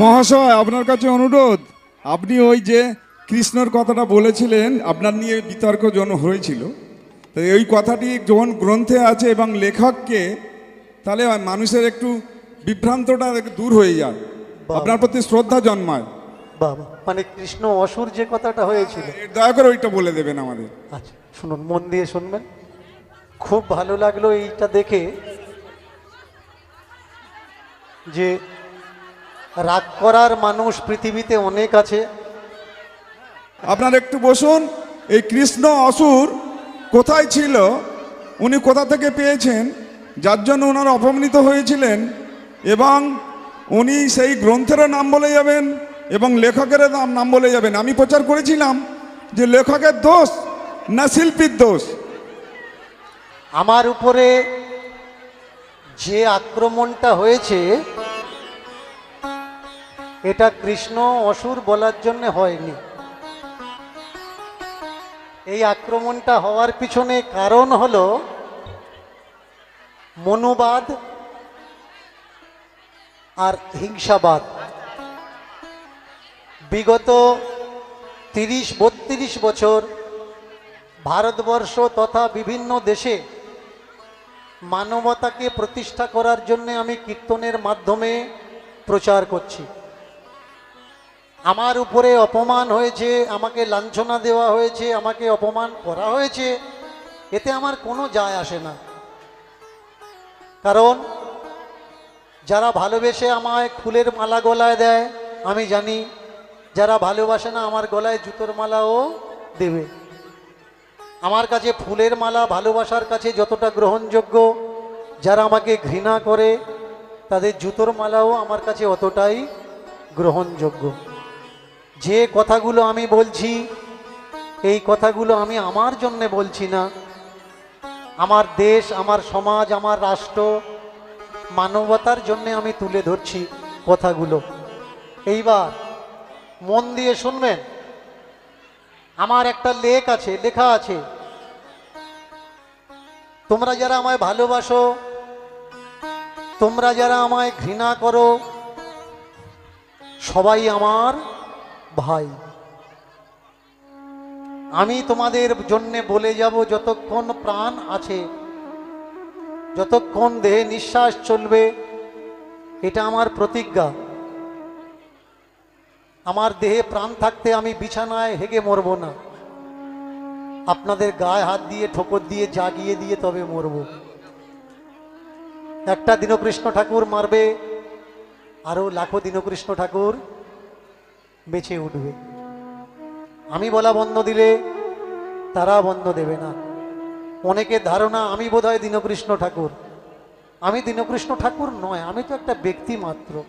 মহাশয় আপনার কাছে অনুরোধ। আপনি ওই যে কৃষ্ণর কথাটা বলেছিলেন আপনার নিয়ে বিতর্ক জন হয়েছিল। তো ওই কথাটি যখন গ্রন্থে আছে এবং লেখককে তাহলে মানুষের একটু বিভ্রান্তটা দূর হয়ে যায়। আপনার প্রতি শ্রদ্ধা জন্মায়। বাবা মানে কৃষ্ণ অসুর যে কথাটা হয়েছিল। দয়া করে ওইটা বলে দেবেন আমাদের। আচ্ছা শুনুন মন দিয়ে শুনবেন। খুব ভালো লাগল এইটা দেখে যে রাগ করার মানুষ পৃথিবীতে অনেক আছে। আপনার একটু বসুন এই কৃষ্ণ অসুর কোথায় ছিল? উনি কোথা থেকে পেয়েছেন? যার জন্য ওনারা অপমানিত হয়েছিলেন এবং উনি সেই গ্রন্থেরও নাম বলে যাবেন এবং লেখকের নাম নাম বলে যাবেন। আমি প্রচার করেছিলাম যে লেখকের দোষ না শিল্পীর দোষ। আমার উপরে যে আক্রমণটা হয়েছে এটা কৃষ্ণ অসুর বলার জন্য হয়নি। এই আক্রমণটা হওয়ার পিছনে কারণ হলো মনোবাদ আর হিংসাবাদ। বিগত তিরিশ, বত্রিশ বছর ভারতবর্ষ তথা বিভিন্ন দেশে মানবতাকে প্রতিষ্ঠা করার জন্য আমি কীর্তনের মাধ্যমে প্রচার করছি। আমার উপরে অপমান হয়েছে, আমাকে লাঞ্ছনা দেওয়া হয়েছে, আমাকে অপমান করা হয়েছে, এতে আমার কোনো যায় আসে না। কারণ যারা ভালোবেসে আমায় ফুলের মালা গলায় দেয়, আমি জানি যারা ভালোবাসে না আমার গলায় জুতোর মালাও দেবে। আমার কাছে ফুলের মালা ভালোবাসার কাছে যতটা গ্রহণযোগ্য, যারা আমাকে ঘৃণা করে, তাদের জুতোর মালাও আমার কাছে অতটাই গ্রহণযোগ্য। যে কথাগুলো আমি বলছি, এই কথাগুলো আমি আমার জন্যে বলছি না। আমার দেশ, আমার সমাজ, আমার রাষ্ট্র মানবতার জন্য আমি তুলে ধরছি কথাগুলো। এইবার মন দিয়ে শুনবেন, আমার একটা লেখ আছে, লেখা আছে। তোমরা যারা আমায় ভালোবাসো, তোমরা যারা আমায় ঘৃণা করো, সবাই আমার ভাই। আমি তোমাদের জন্যে বলে যাব, যতক্ষণ প্রাণ আছে, যতক্ষণ দেহে নিঃশ্বাস চলবে, এটা আমার প্রতিজ্ঞা। আমার দেহে প্রাণ থাকতে আমি বিছানায় হেগে মরব না। আপনাদের গায়ে হাত দিয়ে, ঠোকর দিয়ে জাগিয়ে দিয়ে তবে মরব। একটা দীনকৃষ্ণ ঠাকুর মারবে, আরও লাখো দীনকৃষ্ণ ঠাকুর বেঁচে উঠবে। আমি বলা বন্ধ দিলে তারা বন্ধ দেবে না। অনেকের ধারণা, আমি বোধহয় দীনকৃষ্ণ ঠাকুর। আমি দীনকৃষ্ণ ঠাকুর নয়, আমি তো একটা ব্যক্তি মাত্র,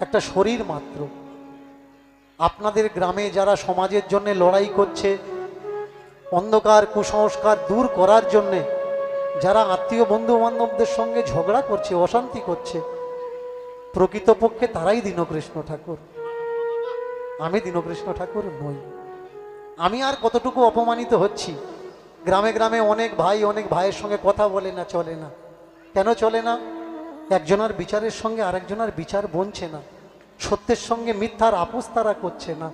একটা শরীর মাত্র। আপনাদের গ্রামে যারা সমাজের জন্য লড়াই করছে, অন্ধকার কুসংস্কার দূর করার জন্যে, যারা আত্মীয় বন্ধু বান্ধবদের সঙ্গে ঝগড়া করছে, অশান্তি করছে, প্রকৃতপক্ষে তারাই দীনকৃষ্ণ ঠাকুর। আমি দীনকৃষ্ণ ঠাকুর নই। আমি আর কতটুকু অপমানিত হচ্ছি? গ্রামে গ্রামে অনেক ভাই, অনেক ভাইয়ের সঙ্গে কথা বলে না, চলে না। কেন চলে না? একজনের বিচারের সঙ্গে আরেকজনের বিচার বনছে না। সত্যের সঙ্গে মিথ্যার আপোষ তারা করছে না।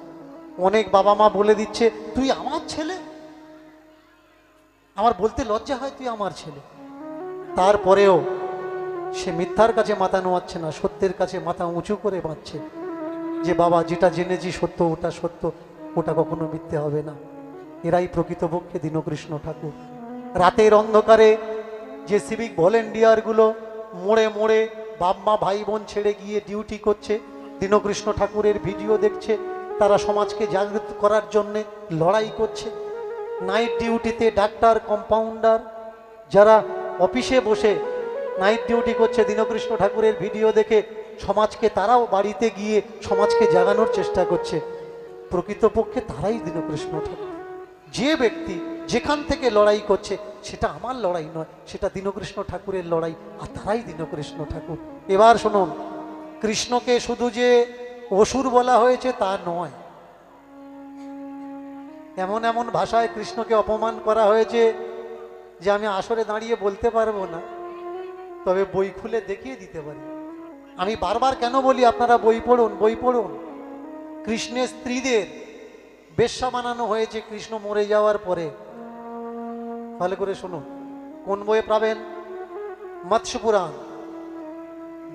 অনেক বাবা মা বলে দিচ্ছে, তুই আমার ছেলে? আমার বলতে লজ্জা হয় তুই আমার ছেলে। তারপরেও সে মিথ্যার কাছে মাথা নোয়াচ্ছে না, সত্যের কাছে মাথা উঁচু করে বাঁচছে যে বাবা, যেটা জেনেছি সত্য, ওটা সত্য, ওটা কখনো মিথ্যে হবে না। এরাই প্রকৃতপক্ষে দীনকৃষ্ণ ঠাকুর। রাতের অন্ধকারে যে সিভিক ভলেন্টিয়ারগুলো মোড়ে মোড়ে বাপ মা ভাই বোন ছেড়ে গিয়ে ডিউটি করছে, দীনকৃষ্ণ ঠাকুরের ভিডিও দেখছে, তারা সমাজকে জাগৃত করার জন্যে লড়াই করছে। নাইট ডিউটিতে ডাক্তার কম্পাউন্ডার যারা অফিসে বসে নাইট ডিউটি করছে, দীনকৃষ্ণ ঠাকুরের ভিডিও দেখে সমাজকে তারাও বাড়িতে গিয়ে সমাজকে জাগানোর চেষ্টা করছে। প্রকৃতপক্ষে তারাই দীনকৃষ্ণ ঠাকুর যে ব্যক্তি যেখান থেকে লড়াই করছে, সেটা আমার লড়াই নয়, সেটা দীনকৃষ্ণ ঠাকুরের লড়াই, আর তারাই দীনকৃষ্ণ ঠাকুর। এবার শুনুন, কৃষ্ণকে শুধু যে অসুর বলা হয়েছে, তা নয়। এমন এমন ভাষায় কৃষ্ণকে অপমান করা হয়েছে, যে আমি আসরে দাঁড়িয়ে বলতে পারব না, তবে বই খুলে দেখিয়ে দিতে পারি। আমি বারবার কেন বলি আপনারা বই পড়ুন বই পড়ুন। কৃষ্ণের স্ত্রীদের বেশ্যা বানানো হয়েছে, কৃষ্ণ মরে যাওয়ার পরে। ভালো করে শুনুন, কোন বইয়ে পাবেন? মৎস্যপুরাণ।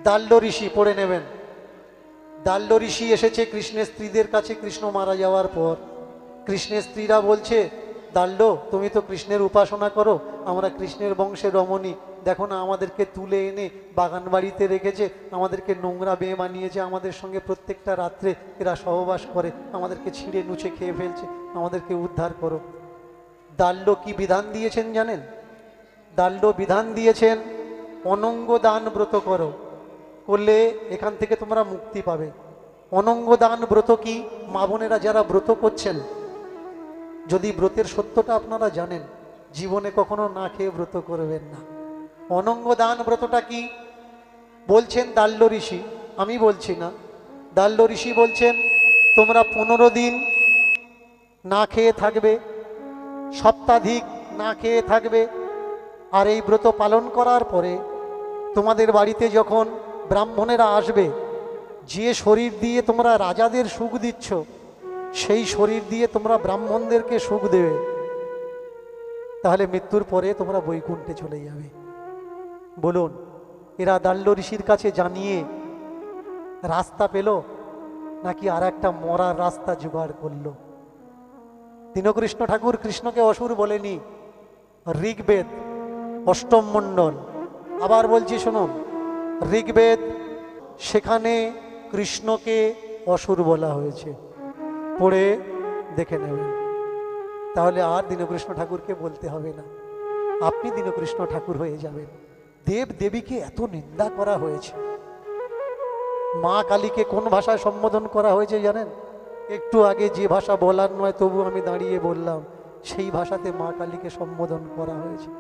দাল্য ঋষি পড়ে নেবেন। দাল্য ঋষি এসেছে কৃষ্ণের স্ত্রীদের কাছে, কৃষ্ণ মারা যাওয়ার পর। কৃষ্ণের স্ত্রীরা বলছে, দাল্য, তুমি তো কৃষ্ণের উপাসনা করো আমরা কৃষ্ণের বংশে রমণী। দেখো না, আমাদেরকে তুলে এনে বাগান বাড়িতে রেখেছে, আমাদেরকে নোংরা বেয়ে বানিয়েছে, আমাদের সঙ্গে প্রত্যেকটা রাত্রে এরা সহবাস করে, আমাদেরকে ছিঁড়ে নুচে খেয়ে ফেলছে, আমাদেরকে উদ্ধার করো। দাল্য কি বিধান দিয়েছেন জানেন? দাল্য বিধান দিয়েছেন, অনঙ্গ দান ব্রত করো। করলে এখান থেকে তোমরা মুক্তি পাবে। অনঙ্গ দান ব্রত কি? মা বোনেরা যারা ব্রত করছেন, যদি ব্রতের সত্যটা আপনারা জানেন জীবনে কখনো না খেয়ে ব্রত করবেন না। অনঙ্গ দান ব্রতটা কি? বলছেন দাল্য ঋষি, আমি বলছি না। দাল্য ঋষি বলছেন, তোমরা পনেরো দিন না খেয়ে থাকবে, সপ্তাধিক না খেয়ে থাকবে, আর এই ব্রত পালন করার পরে তোমাদের বাড়িতে যখন ব্রাহ্মণেরা আসবে, যে শরীর দিয়ে তোমরা রাজাদের সুখ দিচ্ছ, সেই শরীর দিয়ে তোমরা ব্রাহ্মণদেরকে সুখ দেবে। তাহলে মৃত্যুর পরে তোমরা বৈকুণ্ঠে চলে যাবে। বলুন, এরা দাল্য ঋষির কাছে জানিয়ে রাস্তা পেল নাকি আর একটা মরার রাস্তা জোগাড় করল? দীনকৃষ্ণ ঠাকুর কৃষ্ণকে অসুর বলেনি, ঋগ্বেদ, অষ্টম মণ্ডল। আবার বলছি, শুনুন, ঋগ্বেদ সেখানে কৃষ্ণকে অসুর বলা হয়েছে। পড়ে দেখে নেবেন। তাহলে আর দীনকৃষ্ণ ঠাকুরকে বলতে হবে না। আপনি দীনকৃষ্ণ ঠাকুর হয়ে যাবেন। দেব দেবীকে এত নিন্দা করা হয়েছে। মা কালীকে কোন ভাষায় সম্বোধন করা হয়েছে জানেন? একটু আগে যে ভাষা বলার নয়, তবু আমি দাঁড়িয়ে বললাম, সেই ভাষাতে মা কালীকে সম্বোধন করা হয়েছে।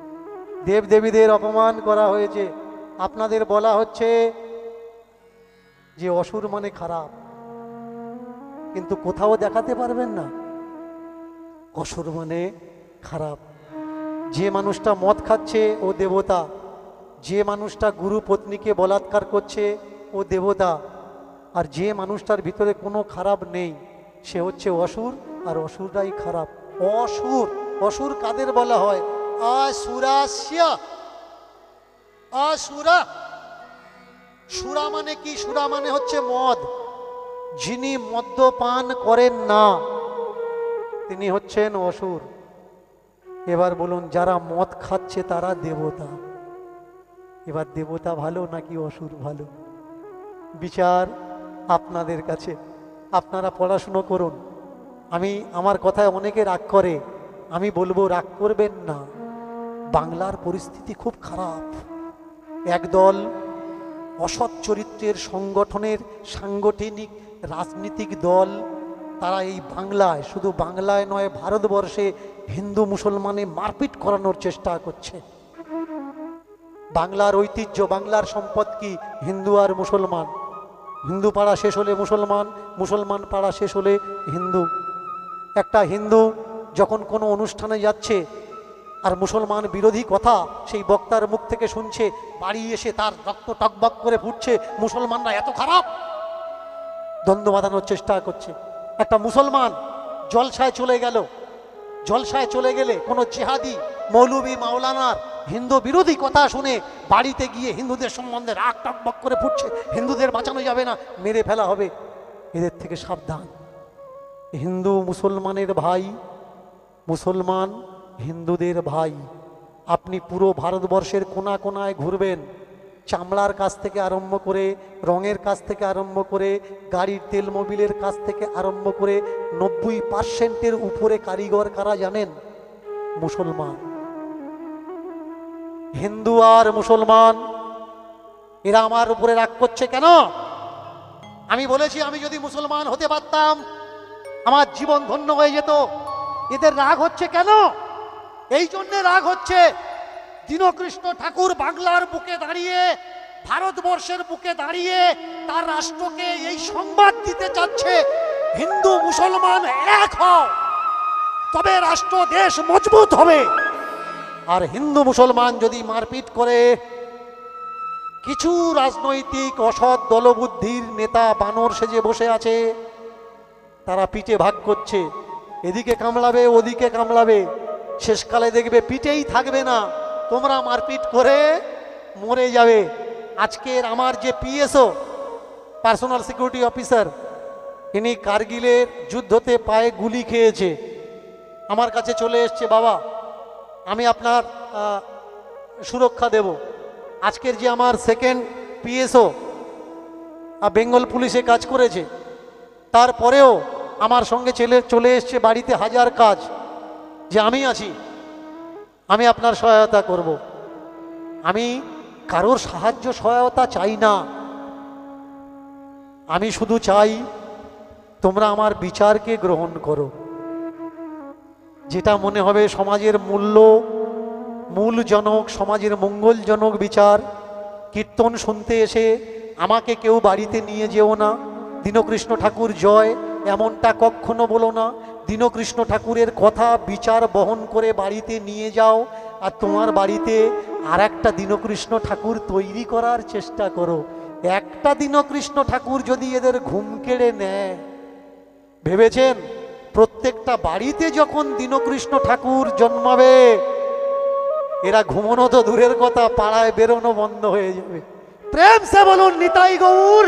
দেব দেবীদের অপমান করা হয়েছে। আপনাদের বলা হচ্ছে যে অসুর মানে খারাপ। কিন্তু কোথাও দেখাতে পারবেন না। অসুর মানে খারাপ। যে মানুষটা মদ খাচ্ছে, ও দেবতা। যে মানুষটা গুরু পত্নীকে বলাৎকার করছে, ও দেবতা। আর যে মানুষটার ভিতরে কোনো খারাপ নেই, সে হচ্ছে অসুর, আর অসুররাই খারাপ। অসুর অসুর কাদের বলা হয়? আসুরাস্য। আসুরা। সুরা মানে কি? সুরা মানে হচ্ছে মদ। যিনি মদ্যপান করেন না তিনি হচ্ছেন অসুর। এবার বলুন, যারা মদ খাচ্ছে তারা দেবতা। এবার দেবতা ভালো নাকি অসুর ভালো? বিচার আপনাদের কাছে। আপনারা পড়াশুনো করুন। আমি, আমার কথায় অনেকে রাগ করে। আমি বলব, রাগ করবেন না। বাংলার পরিস্থিতি খুব খারাপ। একদল অসৎ চরিত্রের সংগঠনের সাংগঠনিক রাজনীতিক দল তারা এই বাংলায়, শুধু বাংলায় নয়, ভারতবর্ষে হিন্দু মুসলমানে মারপিট করানোর চেষ্টা করছে। বাংলার ঐতিহ্য, বাংলার সম্পদ কি? হিন্দু আর মুসলমান। হিন্দু পাড়া শেষ হলে মুসলমান মুসলমান পাড়া শেষ হলে হিন্দু। একটা হিন্দু যখন কোনো অনুষ্ঠানে যাচ্ছে আর মুসলমান বিরোধী কথা সেই বক্তার মুখ থেকে শুনছে, বাড়ি এসে তার রক্ত টকবক করে ফুটছে, মুসলমানরা এত খারাপ। দ্বন্দ্ব বাঁধানোর চেষ্টা করছে। একটা মুসলমান জলসায় চলে গেল। জলসায় চলে গেলে কোনো জেহাদি, মৌলবী, মাওলানার হিন্দু বিরোধী কথা শুনে বাড়িতে গিয়ে হিন্দুদের সম্বন্ধে রাগ টকবক করে ফুটছে। হিন্দুদের বাঁচানো যাবে না, মেরে ফেলা হবে। এদের থেকে সাবধান। হিন্দু মুসলমানের ভাই, মুসলমান হিন্দুদের ভাই, আপনি পুরো ভারতবর্ষের কোনা কোনায় ঘুরবেন। চামড়ার কাছ থেকে আরম্ভ করে, রঙের কাছ থেকে আরম্ভ করে, গাড়ির তেল মোবিলের কাছ থেকে আরম্ভ করে নব্বই পার্সেন্টের উপরে কারিগর কারা জানেন? মুসলমান। হিন্দু আর মুসলমান, এরা আমার উপরে রাগ করছে কেন? আমি বলেছি, আমি যদি মুসলমান হতে পারতাম, আমার জীবন ধন্য হয়ে যেত। এদের রাগ হচ্ছে কেন? এই জন্যে রাগ হচ্ছে দীনকৃষ্ণ ঠাকুর বাংলার বুকে দাঁড়িয়ে, ভারতবর্ষের বুকে দাঁড়িয়ে তার রাষ্ট্রকে এই সংবাদ দিতে চাচ্ছে। হিন্দু, মুসলমান এক হও। তবে রাষ্ট্র দেশ মজবুত হবে। আর হিন্দু, মুসলমান যদি মারপিট করে, কিছু রাজনৈতিক অসৎ দলবুদ্ধির নেতা বানর সেজে বসে আছে, তারা পিঠে ভাগ করছে। এদিকে কামলাবে ওদিকে কামলাবে শেষকালে দেখবে পিঠেই থাকবে না। তোমরা মারপিট করে মরে যাবে। আজকের আমার যে পিএসও, পার্সোনাল সিকিউরিটি অফিসার, ইনি কার্গিলের যুদ্ধতে পায়ে গুলি খেয়েছে। আমার কাছে চলে এসছে, বাবা, আমি আপনার সুরক্ষা দেব। আজকের যে আমার সেকেন্ড পিএসও বেঙ্গল পুলিশে কাজ করেছে, তারপরেও আমার সঙ্গে চলে চলে এসছে বাড়িতে হাজার কাজ, যে আমি আছি। আমি আপনার সহায়তা করব। আমি কারোর সাহায্য সহায়তা চাই না। আমি শুধু চাই তোমরা আমার বিচারকে গ্রহণ করো। যেটা মনে হবে সমাজের মূল্য, মূলজনক, সমাজের মঙ্গলজনক বিচার। কীর্তন শুনতে এসে আমাকে কেউ বাড়িতে নিয়ে যেও না। দীনকৃষ্ণ ঠাকুর জয়, এমনটা কখনো বলো না। দীনকৃষ্ণ ঠাকুরের কথা বিচার বহন করে বাড়িতে নিয়ে যাও আর তোমার বাড়িতে আর একটা দীনকৃষ্ণ ঠাকুর তৈরি করার চেষ্টা করো। একটা দীনকৃষ্ণ ঠাকুর যদি এদের ঘুম কেড়ে নেয়। ভেবেছেন? প্রত্যেকটা বাড়িতে যখন দীনকৃষ্ণ ঠাকুর জন্মাবে, এরা ঘুমনো তো দূরের কথা, পাড়ায় বেরোনো বন্ধ হয়ে যাবে। প্রেম সে বলুন, নিতাই গৌর